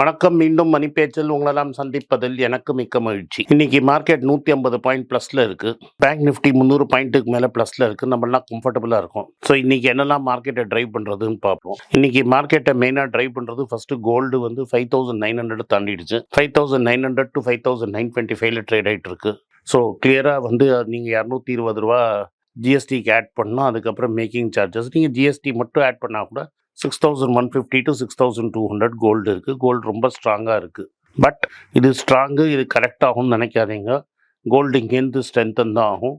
வணக்கம் மீண்டும் மணிப்பேச்சில் உங்களெல்லாம் சந்திப்பதில் எனக்கு மிக்க மகிழ்ச்சி. இன்னைக்கு மார்க்கெட் நூற்றி ஐம்பது பாயிண்ட் ப்ளஸில் இருக்குது பேங்க் நிஃப்டி முந்நூறு பாயிண்ட்டுக்கு மேலே ப்ளஸில் இருக்குது நம்மளாம் கம்ஃபர்டபுளாக இருக்கும். ஸோ இன்னைக்கு என்னெல்லாம் மார்க்கெட்டை ட்ரைவ் பண்ணுறதுன்னு பார்ப்போம். இன்னைக்கு மார்க்கெட்டை மெயினாக ட்ரைவ் பண்ணுறது ஃபர்ஸ்ட் கோல்டு வந்து five thousand nine hundred தாண்டிடுச்சு five thousand nine hundred to five thousand nine twenty ஃபைவ்ல ட்ரேட் ஆகிட்டு இருக்கு. ஸோ கிளியராக வந்து நீங்கள் இரநூத்தி இருபது ரூபா ஜிஎஸ்டிக்கு ஆட் பண்ணோம் அதுக்கப்புறம் மேக்கிங் சார்ஜஸ் நீங்கள் ஜிஎஸ்டி மட்டும் ஆட் பண்ணால் கூட six thousand one fifty to six thousand two hundred gold இருக்குது கோல்டு ரொம்ப ஸ்ட்ராங்காக இருக்குது பட் இது ஸ்ட்ராங்கு இது கரெக்ட் ஆகும்னு நினைக்காதீங்க. கோல்டு இங்கேருந்து ஸ்ட்ரென்தன் தான் ஆகும்.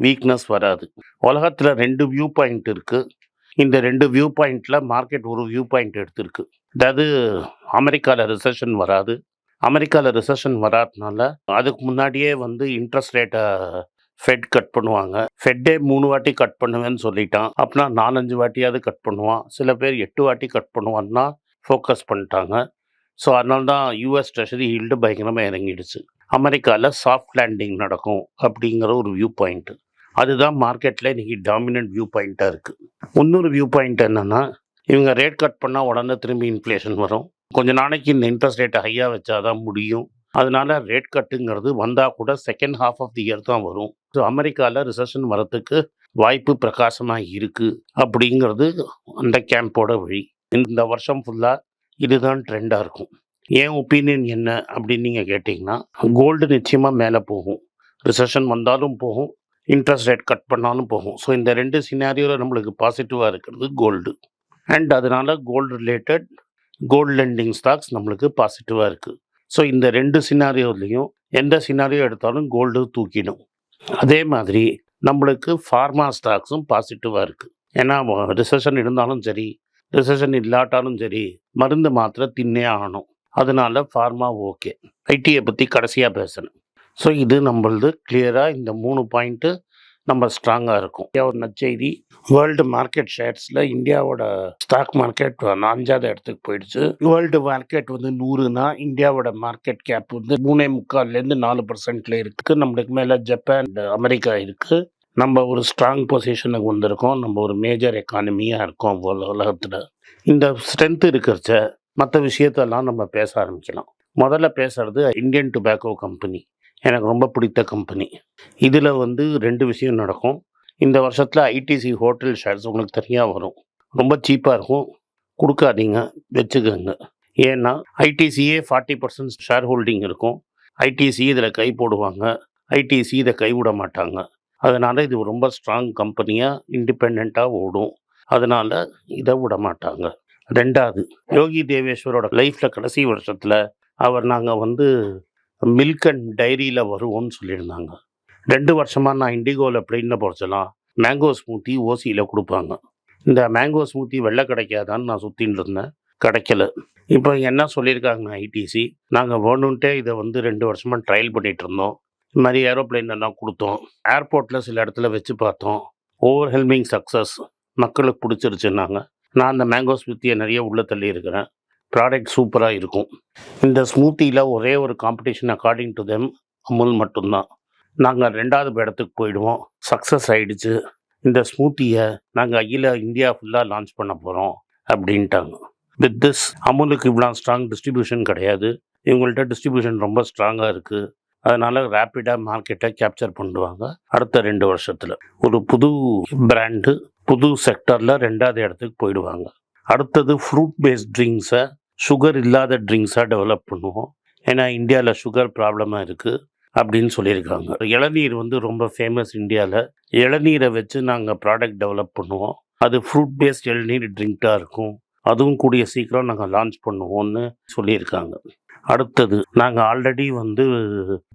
வீக்னஸ் வராது. உலகத்தில் ரெண்டு வியூ பாயிண்ட் இருக்குது இந்த ரெண்டு வியூ பாயிண்டில் மார்க்கெட் ஒரு வியூ பாயிண்ட் எடுத்திருக்கு. அதாவது அமெரிக்காவில் ரிசெஷன் வராது. அமெரிக்காவில் ரிசெஷன் வராதனால அதுக்கு முன்னாடியே வந்து இன்ட்ரெஸ்ட் ரேட்டை ஃபெட் கட் பண்ணுவாங்க. ஃபெட்டே மூணு வாட்டி கட் பண்ணுவேன்னு சொல்லிட்டான். அப்படின்னா நாலஞ்சு வாட்டியாவது கட் பண்ணுவான். சில பேர் எட்டு வாட்டி கட் பண்ணுவான்னா ஃபோக்கஸ் பண்ணிட்டாங்க. ஸோ அதனால தான் யூஎஸ் ட்ரெஷரி ஹீல்டு பயங்கரமாக இறங்கிடுச்சு. அமெரிக்காவில் சாஃப்ட் லேண்டிங் நடக்கும் அப்படிங்கிற ஒரு வியூ பாயிண்ட்டு அதுதான் மார்க்கெட்டில் இன்றைக்கி டாமினன்ட் வியூ பாயிண்ட்டாக இருக்குது இன்னொரு வியூ பாயிண்ட் என்னென்னா இவங்க ரேட் கட் பண்ணால் உடனே திரும்பி இன்ஃப்ளேஷன் வரும். கொஞ்ச நாளைக்கு இந்த இன்ட்ரெஸ்ட் ரேட்டை ஹையாக வச்சாதான் முடியும். அதனால ரேட் கட்டுங்கிறது வந்தால் கூட second half of the year தான் வரும். ஸோ அமெரிக்காவில் ரிசப்ஷன் வரத்துக்கு வாய்ப்பு பிரகாசமாக இருக்குது அப்படிங்கிறது அந்த கேம்போட வழி. இந்த வருஷம் ஃபுல்லாக இதுதான் ட்ரெண்டாக இருக்கும். என் ஒப்பீனியன் என்ன அப்படின்னு நீங்கள் கேட்டிங்கன்னா கோல்டு நிச்சயமாக மேலே போகும். ரிசப்ஷன் வந்தாலும் போகும் இன்ட்ரெஸ்ட் ரேட் கட் பண்ணாலும் போகும். ஸோ இந்த ரெண்டு சினாரியோவில் நம்மளுக்கு பாசிட்டிவாக இருக்கிறது கோல்டு அண்ட் அதனால gold related gold lending stocks நம்மளுக்கு பாசிட்டிவாக இருக்குது ஸோ இந்த ரெண்டு சினாரியோலையும் எந்த சினாரியோ எடுத்தாலும் கோல்டு தூக்கிடும். அதே மாதிரி நம்மளுக்கு ஃபார்மா ஸ்டாக்ஸும் பாசிட்டிவாக இருக்குது ஏன்னா ரிசெஷன் இருந்தாலும் சரி ரிசெஷன் இல்லாட்டாலும் சரி மருந்து மாத்திரை தின்னே ஆகணும். அதனால ஃபார்மா ஓகே ஐடியை பற்றி கடைசியாக பேசணும் ஸோ இது நம்மளது கிளியராக இந்த மூணு பாயிண்ட்டு நம்ம ஸ்ட்ராங்காக இருக்கும். ஒரு நச்செய்தி வேர்ல்டு மார்க்கெட் ஷேர்ஸில் இந்தியாவோட ஸ்டாக் மார்க்கெட் அஞ்சாவது இடத்துக்கு போயிடுச்சு. வேர்ல்டு மார்க்கெட் வந்து நூறுனா இந்தியாவோட மார்க்கெட் கேப் வந்து மூணே முக்கால்லேருந்து நாலு பர்சன்ட்ல இருக்கு. நம்மளுக்கு மேலே ஜப்பான் அமெரிக்கா இருக்கு. நம்ம ஒரு ஸ்ட்ராங் பொசிஷனுக்கு வந்திருக்கோம். நம்ம ஒரு மேஜர் எக்கானமியாக இருக்கோம் உலகத்தில். இந்த ஸ்ட்ரென்த் இருக்கிறச்ச மற்ற விஷயத்தெல்லாம் நம்ம பேச ஆரம்பிக்கலாம். முதல்ல பேசுறது இந்தியன் டுபாக்கோ கம்பெனி எனக்கு ரொம்ப பிடித்த கம்பெனி. இதில் வந்து ரெண்டு விஷயம் நடக்கும். இந்த வருஷத்தில் ஐடிசி ஹோட்டல் ஷேர்ஸ் உங்களுக்கு தனியாக வரும். ரொம்ப சீப்பாக இருக்கும். கொடுக்காதீங்க. வச்சுக்கோங்க. ஏன்னா ஐடிசியே ஃபார்ட்டி பர்சன்ட் ஷேர் ஹோல்டிங் இருக்கும். ஐடிசி இதில் கை போடுவாங்க. ஐடிசி இதை கைவிட மாட்டாங்க. அதனால் இது ரொம்ப ஸ்ட்ராங் கம்பெனியாக இண்டிபெண்ட்டாக ஓடும். அதனால் இதை விட மாட்டாங்க. ரெண்டாவது யோகி தேவேஸ்வரோட லைஃப்பில் கடைசி வருஷத்தில் அவர் நாங்கள் வந்து மில்க் அண்ட் டைரியில் வருவோம்னு சொல்லியிருந்தாங்க. ரெண்டு வருஷமாக நான் இண்டிகோவில் பிளெயினில் போகிறச்சலாம் மேங்கோ ஸ்மூத்தி ஓசியில் கொடுப்பாங்க. இந்த மேங்கோ ஸ்மூத்தி வெள்ளை கிடைக்காதான்னு நான் சுற்றின்னு இருந்தேன். கிடைக்கல. இப்போ என்ன சொல்லியிருக்காங்க ஐடிசி நாங்கள் வேணுன்ட்டே இதை வந்து ரெண்டு வருஷமாக ட்ரையல் பண்ணிகிட்டு இருந்தோம். இது மாதிரி ஏரோப்ளைன் எல்லாம் கொடுத்தோம். ஏர்போர்ட்டில் சில இடத்துல வச்சு பார்த்தோம். ஓவர் ஹெல்மிங் சக்ஸஸ் மக்களுக்கு பிடிச்சிருச்சுன்னாங்க. நான் அந்த மேங்கோ ஸ்மூத்தியை நிறைய உள்ளே தள்ளி இருக்கிறேன் ப்ராடக்ட் சூப்பராக இருக்கும். இந்த ஸ்மூத்தியில் ஒரே ஒரு competition according to them Amul மட்டும்தான். நாங்கள் ரெண்டாவது இடத்துக்கு போயிடுவோம். சக்ஸஸ் ஆகிடுச்சு இந்த ஸ்மூத்தியை நாங்கள் அகில இந்தியா ஃபுல்லாக லான்ச் பண்ண போகிறோம் அப்படின்ட்டாங்க. வித் திஸ் அமுலுக்கு இவ்வளோ ஸ்ட்ராங் டிஸ்ட்ரிபியூஷன் கிடையாது. இவங்கள்ட்ட டிஸ்ட்ரிபியூஷன் ரொம்ப ஸ்ட்ராங்காக இருக்குது அதனால் ரேப்பிடாக மார்க்கெட்டை கேப்சர் பண்ணுவாங்க அடுத்த ரெண்டு வருஷத்தில். ஒரு புது பிராண்டு புது செக்டரில் ரெண்டாவது இடத்துக்கு போயிடுவாங்க. அடுத்தது ஃப்ரூட் பேஸ்ட் ட்ரிங்க்ஸை சுகர் இல்லாத ட்ரிங்க்ஸாக டெவலப் பண்ணுவோம். ஏன்னா இந்தியாவில் சுகர் ப்ராப்ளமாக இருக்குது அப்படின்னு சொல்லியிருக்காங்க. இளநீர் வந்து ரொம்ப ஃபேமஸ் இந்தியாவில் இளநீரை வச்சு நாங்கள் ப்ராடக்ட் டெவலப் பண்ணுவோம். அது ஃப்ரூட் பேஸ்ட் இளநீர் ட்ரிங்க்டாக இருக்கும். அதுவும் கூடிய சீக்கிரம் நாங்கள் லான்ச் பண்ணுவோம்னு சொல்லியிருக்காங்க. அடுத்தது நாங்கள் ஆல்ரெடி வந்து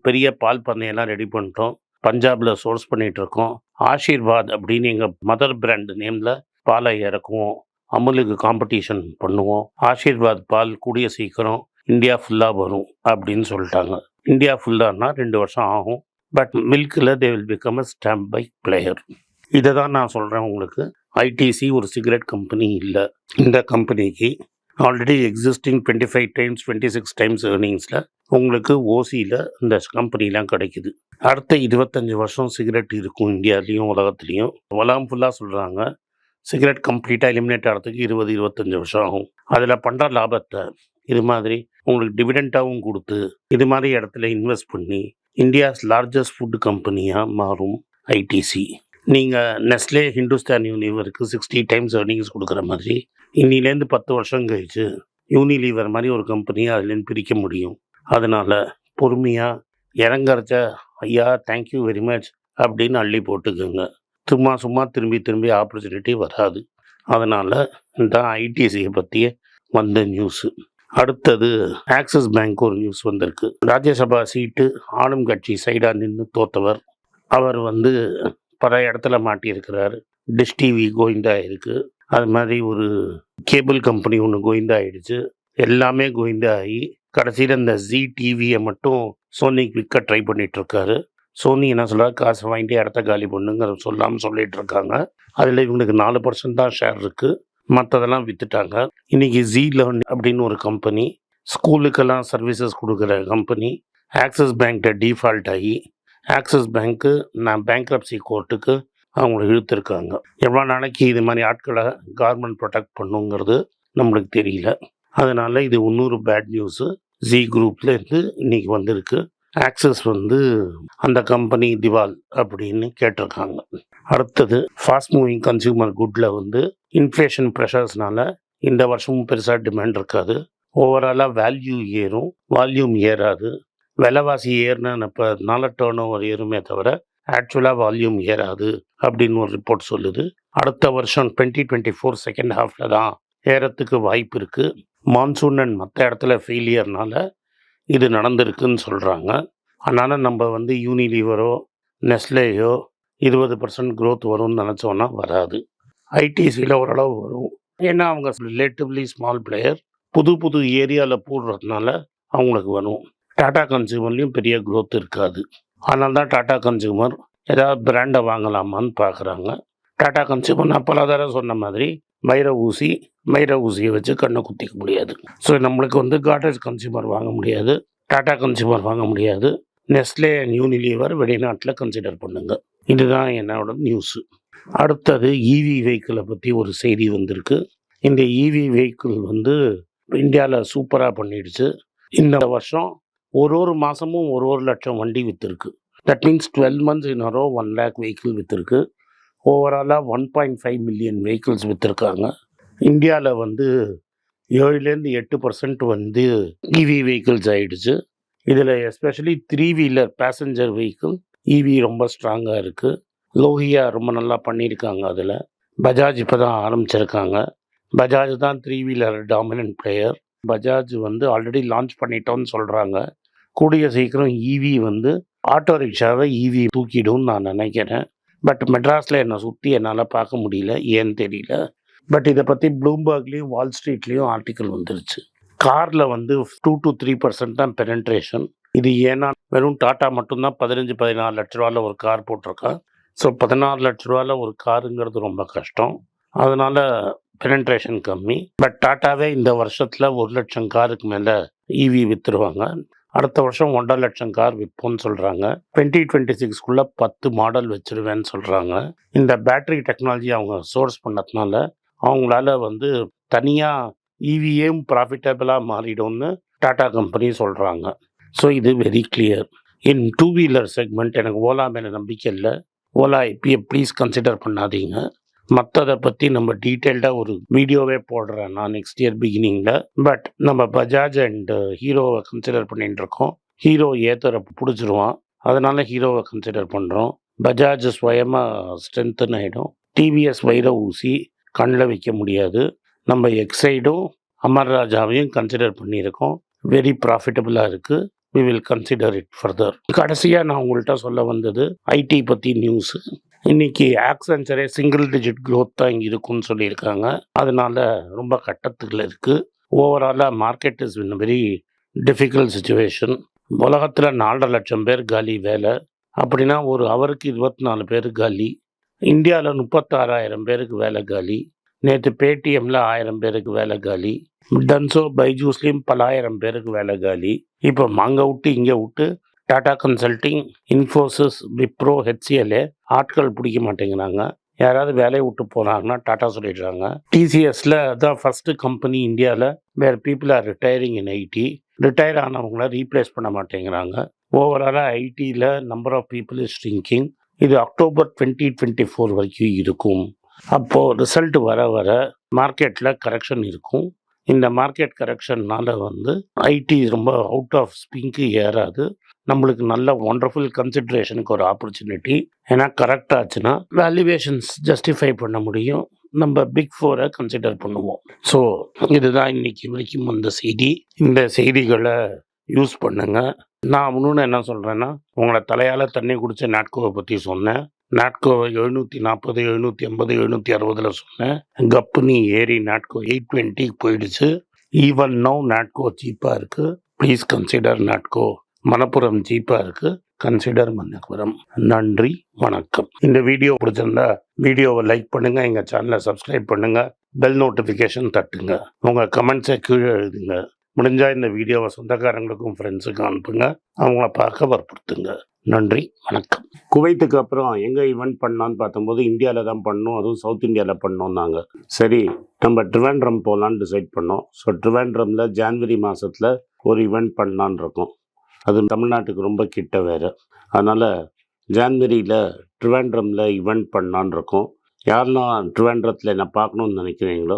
பெரிய பால் பண்ணையெல்லாம் ரெடி பண்ணிட்டோம். பஞ்சாபில் சோர்ஸ் பண்ணிகிட்ருக்கோம் ஆஷிர்வாத் ஆஷீர்வாத் அப்படின்னு எங்கள் மதர் பிராண்ட் நேமில் பாலை இறக்குவோம். அமுலுக்கு காம்படிஷன் பண்ணுவோம். ஆஷீர்வாத் பால் கூடிய சீக்கிரம் இந்தியா ஃபுல்லாக வரும் அப்படின்னு சொல்லிட்டாங்க. இந்தியா ஃபுல்லானா ரெண்டு வருஷம் ஆகும். But மில்கில் they will become a stamp by player இதை தான் நான் சொல்கிறேன் உங்களுக்கு ஐடிசி ஒரு சிகரெட் கம்பெனி இல்லை. இந்த கம்பெனிக்கு already existing twenty five times twenty six times ஏர்னிங்ஸில் உங்களுக்கு ஓசியில் இந்த கம்பெனிலாம் கிடைக்குது. அடுத்த இருபத்தஞ்சி வருஷம் சிகரெட் இருக்கும் இந்தியாலேயும் உலகத்துலேயும். உலகம் ஃபுல்லாக சொல்கிறாங்க சிகரெட் கம்ப்ளீட்டாக எலிமினேட் ஆகிறதுக்கு இருபது இருபத்தஞ்சி வருஷம் ஆகும். அதில் பண்ணுற லாபத்தை இது மாதிரி உங்களுக்கு டிவிடெண்ட்டாகவும் கொடுத்து இது மாதிரி இடத்துல இன்வெஸ்ட் பண்ணி இந்தியாஸ் லார்ஜஸ்ட் ஃபுட் கம்பெனியாக மாறும் ஐடிசி நீங்கள் நெஸ்லே ஹிந்துஸ்தான் யூனிவருக்கு சிக்ஸ்டி டைம்ஸ் ஏர்னிங்ஸ் கொடுக்குற மாதிரி இன்னிலேருந்து பத்து வருஷம் கழிச்சு யூனிலீவர் மாதிரி ஒரு கம்பெனியை அதுலேருந்து பிரிக்க முடியும். அதனால் பொறுமையாக இறங்கறச்ச ஐயா தேங்க்யூ வெரி மச் அப்படின்னு அள்ளி போட்டுக்கோங்க. சும்மா சும்மா திரும்பி திரும்பி ஆப்பர்ச்சுனிட்டி வராது. அதனால் இந்த ஐடிசியை பற்றிய வந்த நியூஸு அடுத்தது ஆக்சிஸ் பேங்க் ஒரு நியூஸ் வந்திருக்கு. ராஜ்யசபா சீட்டு ஆளும் கட்சி சைடாக நின்று தோத்தவர். அவர் வந்து பல இடத்துல மாட்டியிருக்கிறார். டிஷ் டிவி கோயிந்தா இருக்குது அது மாதிரி ஒரு கேபிள் கம்பெனி ஒன்று கோவிந்தா ஆயிடுச்சு. எல்லாமே கோவிந்தா ஆகி கடைசியில் இந்த ஜி டிவியை மட்டும் சோனிக்கு விற்க ட்ரை பண்ணிட்டு இருக்காரு. சோனி என்ன சொல்றாரு? காசு வாங்கிட்டு இடத்த காலி பண்ணுங்கிற சொல்லாமல் சொல்லிட்டு இருக்காங்க அதில் இவங்களுக்கு நாலு பர்சன்ட் தான் ஷேர் இருக்குது மற்றதெல்லாம் விற்றுட்டாங்க இன்னைக்கு ஜி லேர்ன் அப்படின்னு ஒரு கம்பெனி ஸ்கூலுக்கெல்லாம் சர்வீசஸ் கொடுக்குற கம்பெனி ஆக்சிஸ் பேங்க்கிட்ட டிஃபால்ட் ஆகி ஆக்சிஸ் பேங்க்கு நான் பேங்க்ரப்சி கோர்ட்டுக்கு அவங்கள இழுத்துருக்காங்க. எவ்வளோ நாளைக்கு இது மாதிரி ஆட்களை கவர்மெண்ட் ப்ரொடெக்ட் பண்ணுங்கிறது நம்மளுக்கு தெரியல. அதனால் இது இன்னொரு பேட் நியூஸு ஜி குரூப்லேருந்து இன்றைக்கி இன்னைக்கு வந்திருக்கு. ஆக்சஸ் வந்து அந்த கம்பெனி திவால் அப்படின்னு கேட்டிருக்காங்க. அடுத்தது ஃபாஸ்ட் மூவிங் கன்சியூமர் குட்டில் வந்து இன்ஃப்ளேஷன் ப்ரெஷர்ஸ்னால இந்த வருஷமும் பெருசாக டிமாண்ட் இருக்காது. ஓவராலாக வேல்யூ ஏறும் வால்யூம் ஏறாது. விலைவாசி ஏறினப்பனால டேர்ன் ஓவர் ஏறுமே தவிர ஆக்சுவலாக வால்யூம் ஏறாது அப்படின்னு ஒரு ரிப்போர்ட் சொல்லுது. அடுத்த வருஷம் டுவெண்ட்டி டுவெண்ட்டி ஃபோர் செகண்ட் ஹாஃபில் தான் ஏறத்துக்கு வாய்ப்பு இருக்குது மான்சூன் அண்ட் மற்ற இடத்துல ஃபெயிலியர்னால இது நடந்திருக்குன்னு சொல்கிறாங்க அதனால் நம்ம வந்து யூனிலீவரோ நெஸ்லேயோ இருபது பர்சன்ட் க்ரோத் வரும்னு நினச்சோன்னா வராது. ஐடிசியில் ஓரளவு வரும். ஏன்னா அவங்க ரிலேட்டிவ்லி ஸ்மால் பிளேயர் புது புது ஏரியாவில் போடுறதுனால அவங்களுக்கு வரும். டாடா கன்சியூமர்லேயும் பெரிய க்ரோத் இருக்காது. அதனால தான் டாடா கன்சியூமர் ஏதாவது பிராண்டை வாங்கலாமான்னு பார்க்குறாங்க டாடா கன்சியூமர் நான் பல தடவை சொன்ன மாதிரி மயிர ஊசி மயிர ஊசியை வச்சு கண்ணை குத்திக்க முடியாது. ஸோ நம்மளுக்கு வந்து காட்ரேஜ் கன்சியூமர் வாங்க முடியாது டாடா கன்சியூமர் வாங்க முடியாது. நெஸ்லே அண்ட் யூனிலீவர் வெளிநாட்டில் கன்சிடர் பண்ணுங்க. இதுதான் என்னோட நியூஸு அடுத்தது இவி வெஹிக்கிளை பற்றி ஒரு செய்தி வந்திருக்கு. இந்த இவி வெஹிக்கிள் வந்து இந்தியாவில் சூப்பராக பண்ணிடுச்சு. இந்த வருஷம் ஒரு ஒரு மாதமும் ஒரு ஒரு லட்சம் வண்டி விற்றுருக்கு that means twelve months in a row one lakh vehicle விற்றுருக்கு ஓவராலாக one point five million vehicles விற்றுருக்காங்க இந்தியாவில் வந்து ஏழுலேருந்து எட்டு பர்சன்ட் வந்து இவி வெஹிக்கிள்ஸ் ஆகிடுச்சு இதில் especially three wheeler passenger vehicle EV ரொம்ப ஸ்ட்ராங்காக இருக்குது லோஹியா ரொம்ப நல்லா பண்ணியிருக்காங்க அதில். பஜாஜ் இப்போ தான் ஆரம்பிச்சிருக்காங்க. பஜாஜ் தான் three wheeler dominant player Bajaj வந்து ஆல்ரெடி லான்ச் பண்ணிட்டோம்னு சொல்கிறாங்க கூடிய சீக்கிரம் இவி வந்து ஆட்டோ ரிக்ஷாவை இவி தூக்கிடும் நான் நினைக்கிறேன். பட் மெட்ராஸில் என்னை சுற்றி என்னால் பார்க்க முடியல. ஏன்னு தெரியல. பட் இதை பற்றி ப்ளூம்பர்க்லேயும் வால் ஸ்ட்ரீட்லேயும் ஆர்டிக்கல் வந்துருச்சு. காரில் வந்து டூ டு த்ரீ பர்சன்ட் தான் பெனன்ட்ரேஷன் இது ஏன்னா வெறும் டாட்டா மட்டும்தான் பதினஞ்சு பதினாறு லட்ச ரூபாவில் ஒரு கார் போட்டிருக்கான் ஸோ பதினாறு லட்ச ரூபாவில் ஒரு காருங்கிறது ரொம்ப கஷ்டம். அதனால் பெனன்ட்ரேஷன் கம்மி. பட் டாட்டாவே இந்த வருஷத்தில் ஒரு லட்சம் காருக்கு மேலே இவி விற்றுருவாங்க அடுத்த வருஷம் ஒன்றரை லட்சம் கார் விற்போம்னு சொல்கிறாங்க டுவெண்ட்டி டுவெண்ட்டி சிக்ஸ்க்குள்ளே பத்து மாடல் வச்சிருவேன்னு சொல்கிறாங்க இந்த பேட்டரி டெக்னாலஜி அவங்க சோர்ஸ் பண்ணதுனால அவங்களால வந்து தனியாக இவிஎம் ப்ராஃபிட்டபிளாக மாறிடும்னு டாடா கம்பெனி சொல்கிறாங்க ஸோ இது very clear in two wheeler segment எனக்கு ஓலா மேலே நம்பிக்கை இல்லை. ஓலா இப்பயே ப்ளீஸ் கன்சிடர் பண்ணாதீங்க. மற்றதை பற்றி நம்ம டீட்டெயில்டாக ஒரு வீடியோவே போடுறேன் நான் நெக்ஸ்ட் இயர் பிகினிங்கில் பட் நம்ம பஜாஜ் அண்ட் ஹீரோவை கன்சிடர் பண்ணிட்டு இருக்கோம். ஹீரோ ஏத்தரை பிடிச்சிருவான். அதனால ஹீரோவை கன்சிடர் பண்ணுறோம் பஜாஜ் சுயமாக ஸ்ட்ரென்த்துன்னு ஆகிடும் டிவிஎஸ் வைர ஊசி கண்ணில் வைக்க முடியாது. நம்ம எக்ஸைடும் அமர் ராஜாவையும் கன்சிடர் பண்ணியிருக்கோம். வெரி ப்ராஃபிட்டபுளாக இருக்குது we will consider it further கடைசியாக நான் உங்கள்கிட்ட சொல்ல வந்தது ஐடி பற்றி நியூஸு இன்னைக்கு ஆக்சென்சரே சிங்கிள் டிஜிட் க்ரோத் தான் இங்கே இருக்குன்னு சொல்லியிருக்காங்க. அதனால ரொம்ப கட்டத்துக்குள்ள இருக்குது ஓவராலாக market is in very difficult situation உலகத்தில் நாலரை லட்சம் பேர் காலி வேலை. அப்படின்னா ஒரு அவருக்கு இருபத்தி நாலு பேர் காலி. இந்தியாவில் முப்பத்தாறாயிரம் பேருக்கு வேலை காலி. நேற்று பேடிஎம்ல ஆயிரம் பேருக்கு வேலை காலி. டன்சோ பைஜூஸ்லேயும் பலாயிரம் பேருக்கு வேலை காலி. இப்போ அங்கே விட்டு இங்கே விட்டு டாடா கன்சல்டிங் இன்ஃபோசிஸ் விப்ரோ ஹெச்சிஎல்ஏ ஆட்கள் பிடிக்க மாட்டேங்கிறாங்க. யாராவது வேலையை விட்டு போனாங்கன்னா டாட்டா சொல்லிடுறாங்க. டிசிஎஸ்ல தான் ஃபர்ஸ்ட் கம்பெனி இந்தியாவில் வேறு people are retiring in IT retire ஆனவங்கள replace பண்ண மாட்டேங்கிறாங்க. ஓவராலாக ஐடியில் number of people is shrinking இது அக்டோபர் டுவெண்ட்டி டுவெண்ட்டி ஃபோர் வரைக்கும் இருக்கும். அப்போது ரிசல்ட் வர வர மார்க்கெட்டில் கரெக்ஷன் இருக்கும். இந்த மார்க்கெட் கரெக்ஷன்னால் வந்து ஐடி ரொம்ப அவுட் ஆஃப் ஸ்பிங்க்கு ஏறாது. நம்மளுக்கு நல்ல ஒண்டர்ஃபுல் கன்சிட்ரேஷனுக்கு ஒரு ஆப்பர்ச்சுனிட்டி ஏன்னா கரெக்ட் ஆச்சுன்னா வேல்யூவேஷன்ஸ் ஜஸ்டிஃபை பண்ண முடியும். நம்ம பிக் ஃபோரை கன்சிடர் பண்ணுவோம். ஸோ இதுதான் இன்னைக்கு வரைக்கும் வந்த செய்தி. இந்த செய்திகளை யூஸ் பண்ணுங்கள் நான் இன்னொன்று என்ன சொல்கிறேன்னா உங்களை தலையால் தண்ணி குடித்த நாட்கோவை பற்றி சொன்னேன். நாட்கோவை எழுநூற்றி நாற்பது எழுநூற்றி ஐம்பது எழுநூற்றி அறுபதில் சொன்னேன். கப்புனி ஏறி நாட்கோ எயிட் டுவெண்ட்டிக்கு போயிடுச்சு. ஈவன் நோ நாட்கோ சீப்பாக இருக்குது ப்ளீஸ் கன்சிடர் நாட்கோ. மணப்புரம் சீப்பாக இருக்குது கன்சிடர் மன்னபுரம் நன்றி வணக்கம். இந்த வீடியோ பிடிச்சிருந்தா வீடியோவை லைக் பண்ணுங்கள் எங்கள் சேனலை சப்ஸ்கிரைப் பண்ணுங்கள் பெல் நோட்டிஃபிகேஷன் தட்டுங்க. உங்கள் கமெண்ட்ஸை கீழே எழுதுங்க. முடிஞ்சால் இந்த வீடியோவை சொந்தக்காரங்களுக்கும் ஃப்ரெண்ட்ஸுக்கும் அனுப்புங்க. அவங்கள பார்க்க வற்புறுத்துங்க. நன்றி வணக்கம். குவைத்துக்கு அப்புறம் எங்கே ஈவெண்ட் பண்ணான்னு பார்த்தம்போது இந்தியாவில் தான் பண்ணோம். அதுவும் சவுத் இந்தியாவில் பண்ணோம்னாங்க சரி நம்ம ட்ரிவாண்ட்ரம் போகலான்னு டிசைட் பண்ணோம். ஸோ ட்ரிவாண்ட்ரமில் ஜான்வரி மாதத்தில் ஒரு ஈவெண்ட் பண்ணலான்னு இருக்கோம். அது தமிழ்நாட்டுக்கு ரொம்ப கிட்ட வேறு. அதனால் ஜான்வரியில் ட்ரிவாண்ட்ரமில் ஈவெண்ட் பண்ணலான்னு இருக்கோம். யாரெல்லாம் ட்ரிவாண்ட்ரத்தில் என்ன பார்க்கணுன்னு நினைக்கிறீங்களோ